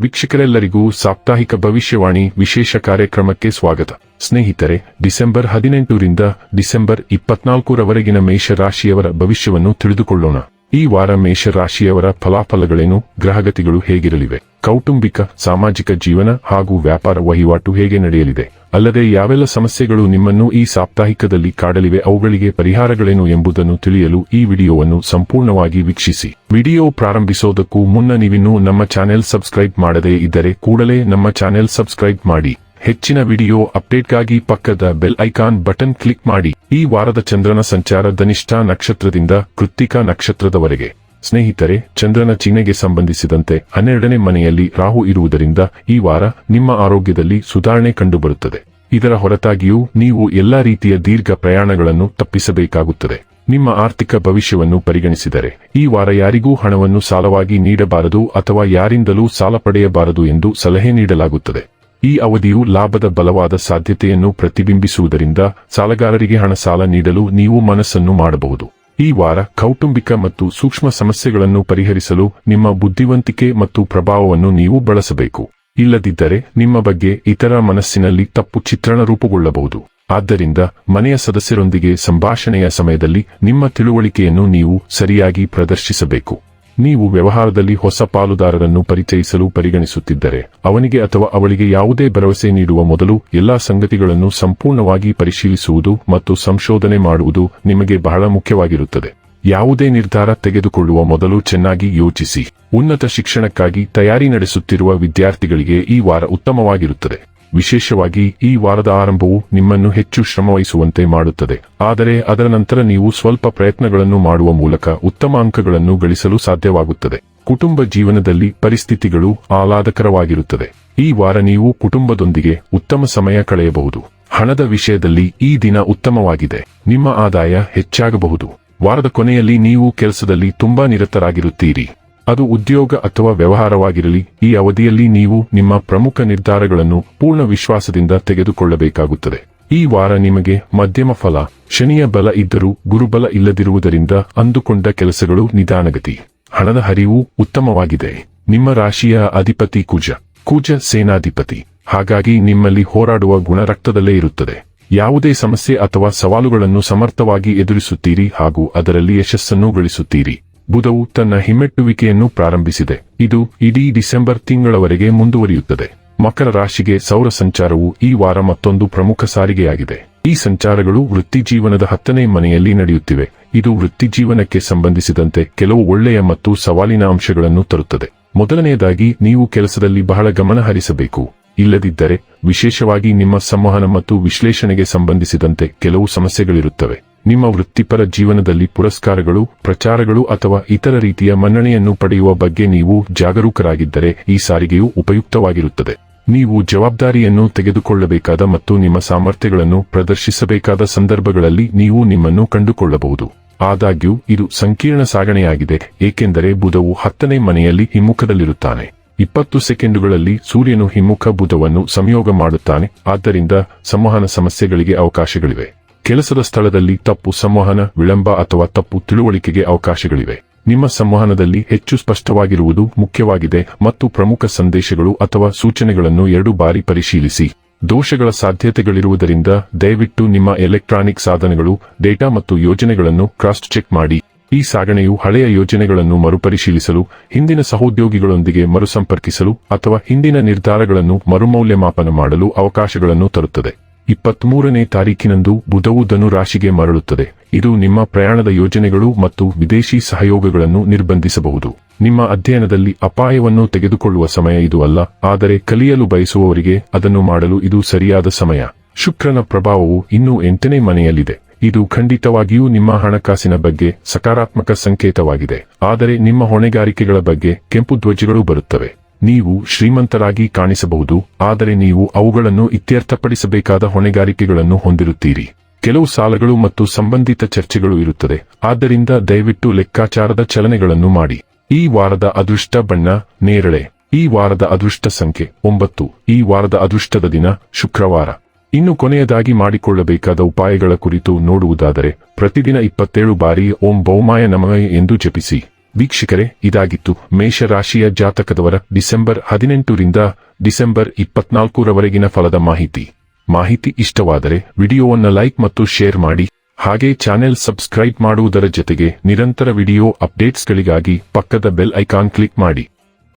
ವೀಕ್ಷಕರೆಲ್ಲರಿಗೂ ಸಾಪ್ತಾಹಿಕ ಭವಿಷ್ಯವಾಣಿ ವಿಶೇಷ ಕಾರ್ಯಕ್ರಮಕ್ಕೆ ಸ್ವಾಗತ. ಸ್ನೇಹಿತರೆ, ಡಿಸೆಂಬರ್ ಹದಿನೆಂಟರಿಂದ ಡಿಸೆಂಬರ್ ಇಪ್ಪತ್ನಾಲ್ಕರವರೆಗಿನ ಮೇಷರಾಶಿಯವರ ಭವಿಷ್ಯವನ್ನು ತಿಳಿದುಕೊಳ್ಳೋಣ. ಈ ವಾರ ಮೇಷರಾಶಿಯವರ ಫಲಾಫಲಗಳೇನು, ಗ್ರಹಗತಿಗಳು ಹೇಗಿರಲಿವೆ, ಕೌಟುಂಬಿಕ, ಸಾಮಾಜಿಕ ಜೀವನ ಹಾಗೂ ವ್ಯಾಪಾರ ವಹಿವಾಟು ಹೇಗೆ ನಡೆಯಲಿದೆ ಅಲ್ಲದೆ ಯಾವೆಲ್ಲ ಸಮಸ್ಯೆಗಳು ನಿಮ್ಮನ್ನು ಈ ಸಾಪ್ತಾಹಿಕದಲ್ಲಿ ಕಾಡಲಿವೆ ಅವುಗಳಿಗೆ ಪರಿಹಾರಗಳೇನು ಎಂಬುದನ್ನು ತಿಳಿಯಲು ಈ ವಿಡಿಯೋವನ್ನು ಸಂಪೂರ್ಣವಾಗಿ ವೀಕ್ಷಿಸಿ. ವಿಡಿಯೋ ಪ್ರಾರಂಭಿಸೋದಕ್ಕೂ ಮುನ್ನ ನೀವಿನ್ನೂ ನಮ್ಮ ಚಾನೆಲ್ ಸಬ್ಸ್ಕ್ರೈಬ್ ಮಾಡದೇ ಇದ್ದರೆ ಕೂಡಲೇ ನಮ್ಮ ಚಾನೆಲ್ ಸಬ್ಸ್ಕ್ರೈಬ್ ಮಾಡಿ. ಹೆಚ್ಚಿನ ವಿಡಿಯೋ ಅಪ್ಡೇಟ್ಗಾಗಿ ಪಕ್ಕದ ಬೆಲ್ ಐಕಾನ್ ಬಟನ್ ಕ್ಲಿಕ್ ಮಾಡಿ. ಈ ವಾರದ ಚಂದ್ರನ ಸಂಚಾರ ದನಿಷ್ಠ ನಕ್ಷತ್ರದಿಂದ ಕೃತ್ತಿಕಾ ನಕ್ಷತ್ರದವರೆಗೆ. ಸ್ನೇಹಿತರೆ, ಚಂದ್ರನ ಚಿಹ್ನೆಗೆ ಸಂಬಂಧಿಸಿದಂತೆ ಹನ್ನೆರಡನೇ ಮನೆಯಲ್ಲಿ ರಾಹು ಇರುವುದರಿಂದ ಈ ವಾರ ನಿಮ್ಮ ಆರೋಗ್ಯದಲ್ಲಿ ಸುಧಾರಣೆ ಕಂಡುಬರುತ್ತದೆ. ಇದರ ಹೊರತಾಗಿಯೂ ನೀವು ಎಲ್ಲಾ ರೀತಿಯ ದೀರ್ಘ ಪ್ರಯಾಣಗಳನ್ನು ತಪ್ಪಿಸಬೇಕಾಗುತ್ತದೆ. ನಿಮ್ಮ ಆರ್ಥಿಕ ಭವಿಷ್ಯವನ್ನು ಪರಿಗಣಿಸಿದರೆ, ಈ ವಾರ ಯಾರಿಗೂ ಹಣವನ್ನು ಸಾಲವಾಗಿ ನೀಡಬಾರದು ಅಥವಾ ಯಾರಿಂದಲೂ ಸಾಲ ಪಡೆಯಬಾರದು ಎಂದು ಸಲಹೆ ನೀಡಲಾಗುತ್ತದೆ. ಈ ಅವಧಿಯು ಲಾಭದ ಬಲವಾದ ಸಾಧ್ಯತೆಯನ್ನು ಪ್ರತಿಬಿಂಬಿಸುವುದರಿಂದ ಸಾಲಗಾರರಿಗೆ ಹಣ ಸಾಲ ನೀಡಲು ನೀವು ಮನಸ್ಸನ್ನು ಮಾಡಬಹುದು. ಈ ವಾರ ಕೌಟುಂಬಿಕ ಮತ್ತು ಸೂಕ್ಷ್ಮ ಸಮಸ್ಯೆಗಳನ್ನು ಪರಿಹರಿಸಲು ನಿಮ್ಮ ಬುದ್ಧಿವಂತಿಕೆ ಮತ್ತು ಪ್ರಭಾವವನ್ನು ನೀವು ಬಳಸಬೇಕು. ಇಲ್ಲದಿದ್ದರೆ ನಿಮ್ಮ ಬಗ್ಗೆ ಇತರ ಮನಸ್ಸಿನಲ್ಲಿ ತಪ್ಪು ಚಿತ್ರಣ ರೂಪುಗೊಳ್ಳಬಹುದು. ಆದ್ದರಿಂದ ಮನೆಯ ಸದಸ್ಯರೊಂದಿಗೆ ಸಂಭಾಷಣೆಯ ಸಮಯದಲ್ಲಿ ನಿಮ್ಮ ತಿಳುವಳಿಕೆಯನ್ನು ನೀವು ಸರಿಯಾಗಿ ಪ್ರದರ್ಶಿಸಬೇಕು. ನೀವು ವ್ಯವಹಾರದಲ್ಲಿ ಹೊಸ ಪಾಲುದಾರರನ್ನು ಪರಿಚಯಿಸಲು ಪರಿಗಣಿಸುತ್ತಿದ್ದರೆ, ಅವನಿಗೆ ಅಥವಾ ಅವಳಿಗೆ ಯಾವುದೇ ಭರವಸೆ ನೀಡುವ ಮೊದಲು ಎಲ್ಲಾ ಸಂಗತಿಗಳನ್ನು ಸಂಪೂರ್ಣವಾಗಿ ಪರಿಶೀಲಿಸುವುದು ಮತ್ತು ಸಂಶೋಧನೆ ಮಾಡುವುದು ನಿಮಗೆ ಬಹಳ ಮುಖ್ಯವಾಗಿರುತ್ತದೆ. ಯಾವುದೇ ನಿರ್ಧಾರ ತೆಗೆದುಕೊಳ್ಳುವ ಮೊದಲು ಚೆನ್ನಾಗಿ ಯೋಚಿಸಿ. ಉನ್ನತ ಶಿಕ್ಷಣಕ್ಕಾಗಿ ತಯಾರಿ ನಡೆಸುತ್ತಿರುವ ವಿದ್ಯಾರ್ಥಿಗಳಿಗೆ ಈ ವಾರ ಉತ್ತಮವಾಗಿರುತ್ತದೆ. ವಿಶೇಷವಾಗಿ ಈ ವಾರದ ಆರಂಭವು ನಿಮ್ಮನ್ನು ಹೆಚ್ಚು ಶ್ರಮವಹಿಸುವಂತೆ ಮಾಡುತ್ತದೆ. ಆದರೆ ಅದರ ನಂತರ ನೀವು ಸ್ವಲ್ಪ ಪ್ರಯತ್ನಗಳನ್ನು ಮಾಡುವ ಮೂಲಕ ಉತ್ತಮ ಅಂಕಗಳನ್ನು ಗಳಿಸಲು ಸಾಧ್ಯವಾಗುತ್ತದೆ. ಕುಟುಂಬ ಜೀವನದಲ್ಲಿ ಪರಿಸ್ಥಿತಿಗಳು ಆಹ್ಲಾದಕರವಾಗಿರುತ್ತದೆ. ಈ ವಾರ ನೀವು ಕುಟುಂಬದೊಂದಿಗೆ ಉತ್ತಮ ಸಮಯ ಕಳೆಯಬಹುದು. ಹಣದ ವಿಷಯದಲ್ಲಿ ಈ ದಿನ ಉತ್ತಮವಾಗಿದೆ. ನಿಮ್ಮ ಆದಾಯ ಹೆಚ್ಚಾಗಬಹುದು. ವಾರದ ಕೊನೆಯಲ್ಲಿ ನೀವು ಕೆಲಸದಲ್ಲಿ ತುಂಬಾ ನಿರತರಾಗಿರುತ್ತೀರಿ. ಅದು ಉದ್ಯೋಗ ಅಥವಾ ವ್ಯವಹಾರವಾಗಿರಲಿ, ಈ ಅವಧಿಯಲ್ಲಿ ನೀವು ನಿಮ್ಮ ಪ್ರಮುಖ ನಿರ್ಧಾರಗಳನ್ನು ಪೂರ್ಣ ವಿಶ್ವಾಸದಿಂದ ತೆಗೆದುಕೊಳ್ಳಬೇಕಾಗುತ್ತದೆ. ಈ ವಾರ ನಿಮಗೆ ಮಧ್ಯಮ ಫಲ, ಶನಿಯ ಬಲ ಇದ್ದರೂ ಗುರುಬಲ ಇಲ್ಲದಿರುವುದರಿಂದ ಅಂದುಕೊಂಡ ಕೆಲಸಗಳು ನಿಧಾನಗತಿ. ಹಣದ ಹರಿವು ಉತ್ತಮವಾಗಿದೆ. ನಿಮ್ಮ ರಾಶಿಯ ಅಧಿಪತಿ ಕುಜ. ಕುಜ ಸೇನಾಧಿಪತಿ. ಹಾಗಾಗಿ ನಿಮ್ಮಲ್ಲಿ ಹೋರಾಡುವ ಗುಣ ರಕ್ತದಲ್ಲೇ ಇರುತ್ತದೆ. ಯಾವುದೇ ಸಮಸ್ಯೆ ಅಥವಾ ಸವಾಲುಗಳನ್ನು ಸಮರ್ಥವಾಗಿ ಎದುರಿಸುತ್ತೀರಿ ಹಾಗೂ ಅದರಲ್ಲಿ ಯಶಸ್ಸನ್ನು ಗಳಿಸುತ್ತೀರಿ. ಬುಧವು ತನ್ನ ಹಿಮ್ಮೆಟ್ಟುವಿಕೆಯನ್ನು ಪ್ರಾರಂಭಿಸಿದೆ. ಇದು ಇಡೀ ಡಿಸೆಂಬರ್ ತಿಂಗಳವರೆಗೆ ಮುಂದುವರಿಯುತ್ತದೆ. ಮಕರ ರಾಶಿಗೆ ಸೌರ ಸಂಚಾರವು ಈ ವಾರ ಮತ್ತೊಂದು ಪ್ರಮುಖ ಸಾರಿಗೆಯಾಗಿದೆ. ಈ ಸಂಚಾರಗಳು ವೃತ್ತಿಜೀವನದ ಹತ್ತನೇ ಮನೆಯಲ್ಲಿ ನಡೆಯುತ್ತಿವೆ. ಇದು ವೃತ್ತಿಜೀವನಕ್ಕೆ ಸಂಬಂಧಿಸಿದಂತೆ ಕೆಲವು ಒಳ್ಳೆಯ ಮತ್ತು ಸವಾಲಿನ ಅಂಶಗಳನ್ನು ತರುತ್ತದೆ. ಮೊದಲನೆಯದಾಗಿ, ನೀವು ಕೆಲಸದಲ್ಲಿ ಬಹಳ ಗಮನ ಹರಿಸಬೇಕು. ಇಲ್ಲದಿದ್ದರೆ, ವಿಶೇಷವಾಗಿ ನಿಮ್ಮ ಸಂವಹನ ಮತ್ತು ವಿಶ್ಲೇಷಣೆಗೆ ಸಂಬಂಧಿಸಿದಂತೆ ಕೆಲವು ಸಮಸ್ಯೆಗಳಿರುತ್ತವೆ. ನಿಮ್ಮ ವೃತ್ತಿಪರ ಜೀವನದಲ್ಲಿ ಪುರಸ್ಕಾರಗಳು, ಪ್ರಚಾರಗಳು ಅಥವಾ ಇತರ ರೀತಿಯ ಮನ್ನಣೆಯನ್ನು ಪಡೆಯುವ ಬಗ್ಗೆ ನೀವು ಜಾಗರೂಕರಾಗಿದ್ದರೆ ಈ ಸಾರಿಗೆಯು ಉಪಯುಕ್ತವಾಗಿರುತ್ತದೆ. ನೀವು ಜವಾಬ್ದಾರಿಯನ್ನು ತೆಗೆದುಕೊಳ್ಳಬೇಕಾದ ಮತ್ತು ನಿಮ್ಮ ಸಾಮರ್ಥ್ಯಗಳನ್ನು ಪ್ರದರ್ಶಿಸಬೇಕಾದ ಸಂದರ್ಭಗಳಲ್ಲಿ ನೀವು ನಿಮ್ಮನ್ನು ಕಂಡುಕೊಳ್ಳಬಹುದು. ಆದಾಗ್ಯೂ, ಇದು ಸಂಕೀರ್ಣ ಸಾಗಣೆಯಾಗಿದೆ, ಏಕೆಂದರೆ ಬುಧವು ಹತ್ತನೇ ಮನೆಯಲ್ಲಿ ಹಿಮ್ಮುಖದಲ್ಲಿರುತ್ತಾನೆ. ಇಪ್ಪತ್ತು ಸೆಕೆಂಡುಗಳಲ್ಲಿ ಸೂರ್ಯನು ಹಿಮ್ಮುಖ ಬುಧವನ್ನು ಸಂಯೋಗ ಮಾಡುತ್ತಾನೆ, ಆದ್ದರಿಂದ ಸಂವಹನ ಸಮಸ್ಯೆಗಳಿಗೆ ಅವಕಾಶಗಳಿವೆ. ಕೆಲಸದ ಸ್ಥಳದಲ್ಲಿ ತಪ್ಪು ಸಂವಹನ, ವಿಳಂಬ ಅಥವಾ ತಪ್ಪು ತಿಳುವಳಿಕೆಗೆ ಅವಕಾಶಗಳಿವೆ. ನಿಮ್ಮ ಸಂವಹನದಲ್ಲಿ ಹೆಚ್ಚು ಸ್ಪಷ್ಟವಾಗಿರುವುದು ಮುಖ್ಯವಾಗಿದೆ ಮತ್ತು ಪ್ರಮುಖ ಸಂದೇಶಗಳು ಅಥವಾ ಸೂಚನೆಗಳನ್ನು ಎರಡು ಬಾರಿ ಪರಿಶೀಲಿಸಿ. ದೋಷಗಳ ಸಾಧ್ಯತೆಗಳಿರುವುದರಿಂದ ದಯವಿಟ್ಟು ನಿಮ್ಮ ಎಲೆಕ್ಟ್ರಾನಿಕ್ ಸಾಧನಗಳು, ಡೇಟಾ ಮತ್ತು ಯೋಜನೆಗಳನ್ನು ಕ್ರಾಸ್ ಚೆಕ್ ಮಾಡಿ. ಈ ಸಾಗಣೆಯು ಹಳೆಯ ಯೋಜನೆಗಳನ್ನು ಮರುಪರಿಶೀಲಿಸಲು, ಹಿಂದಿನ ಸಹೋದ್ಯೋಗಿಗಳೊಂದಿಗೆ ಮರುಸಂಪರ್ಕಿಸಲು ಅಥವಾ ಹಿಂದಿನ ನಿರ್ಧಾರಗಳನ್ನು ಮರುಮೌಲ್ಯಮಾಪನ ಮಾಡಲು ಅವಕಾಶಗಳನ್ನು ತರುತ್ತದೆ. ಇಪ್ಪತ್ಮೂರನೇ ತಾರೀಕಿನಂದು ಬುಧವು ಧನುರಾಶಿಗೆ ಮರಳುತ್ತದೆ. ಇದು ನಿಮ್ಮ ಪ್ರಯಾಣದ ಯೋಜನೆಗಳು ಮತ್ತು ವಿದೇಶಿ ಸಹಯೋಗಗಳನ್ನು ನಿರ್ಬಂಧಿಸಬಹುದು. ನಿಮ್ಮ ಅಧ್ಯಯನದಲ್ಲಿ ಅಪಾಯವನ್ನು ತೆಗೆದುಕೊಳ್ಳುವ ಸಮಯ ಇದು ಅಲ್ಲ, ಆದರೆ ಕಲಿಯಲು ಬಯಸುವವರಿಗೆ ಅದನ್ನು ಮಾಡಲು ಇದು ಸರಿಯಾದ ಸಮಯ. ಶುಕ್ರನ ಪ್ರಭಾವವು ಇನ್ನೂ ಎಂಟನೇ ಮನೆಯಲ್ಲಿದೆ. ಇದು ಖಂಡಿತವಾಗಿಯೂ ನಿಮ್ಮ ಹಣಕಾಸಿನ ಬಗ್ಗೆ ಸಕಾರಾತ್ಮಕ ಸಂಕೇತವಾಗಿದೆ. ಆದರೆ ನಿಮ್ಮ ಹೊಣೆಗಾರಿಕೆಗಳ ಬಗ್ಗೆ ಕೆಂಪು ಧ್ವಜಗಳು ಬರುತ್ತವೆ. ನೀವು ಶ್ರೀಮಂತರಾಗಿ ಕಾಣಿಸಬಹುದು, ಆದರೆ ನೀವು ಅವುಗಳನ್ನು ಇತ್ಯರ್ಥಪಡಿಸಬೇಕಾದ ಹೊಣೆಗಾರಿಕೆಗಳನ್ನು ಹೊಂದಿರುತ್ತೀರಿ. ಕೆಲವು ಸಾಲಗಳು ಮತ್ತು ಸಂಬಂಧಿತ ಚರ್ಚೆಗಳು ಇರುತ್ತದೆ, ಆದ್ದರಿಂದ ದಯವಿಟ್ಟು ಲೆಕ್ಕಾಚಾರದ ಚಲನೆಗಳನ್ನು ಮಾಡಿ. ಈ ವಾರದ ಅದೃಷ್ಟ ಬಣ್ಣ, ನೇರಳೆ. ಈ ವಾರದ ಅದೃಷ್ಟ ಸಂಖ್ಯೆ, ಒಂಬತ್ತು. ಈ ವಾರದ ಅದೃಷ್ಟದ ದಿನ, ಶುಕ್ರವಾರ. ಇನ್ನು ಕೊನೆಯದಾಗಿ ಮಾಡಿಕೊಳ್ಳಬೇಕಾದ ಉಪಾಯಗಳ ಕುರಿತು ನೋಡುವುದಾದರೆ, ಪ್ರತಿದಿನ ಇಪ್ಪತ್ತೇಳು ಬಾರಿ ಓಂ ಬೌಮಾಯ ನಮಯ ಎಂದು ಜಪಿಸಿ. ವೀಕ್ಷಕರೇ, ಇದಾಗಿತ್ತು ಮೇಷರಾಶಿಯ ಜಾತಕದವರ ಡಿಸೆಂಬರ್ ಹದಿನೆಂಟರಿಂದ ಡಿಸೆಂಬರ್ ಇಪ್ಪತ್ನಾಲ್ಕರವರೆಗಿನ ಫಲದ ಮಾಹಿತಿ. ಮಾಹಿತಿ ಇಷ್ಟವಾದರೆ ವಿಡಿಯೋವನ್ನು ಲೈಕ್ ಮತ್ತು ಶೇರ್ ಮಾಡಿ, ಹಾಗೆ ಚಾನೆಲ್ ಸಬ್ಸ್ಕ್ರೈಬ್ ಮಾಡುವುದರ ಜೊತೆಗೆ ನಿರಂತರ ವಿಡಿಯೋ ಅಪ್ಡೇಟ್ಸ್ಗಳಿಗಾಗಿ ಪಕ್ಕದ ಬೆಲ್ ಐಕಾನ್ ಕ್ಲಿಕ್ ಮಾಡಿ.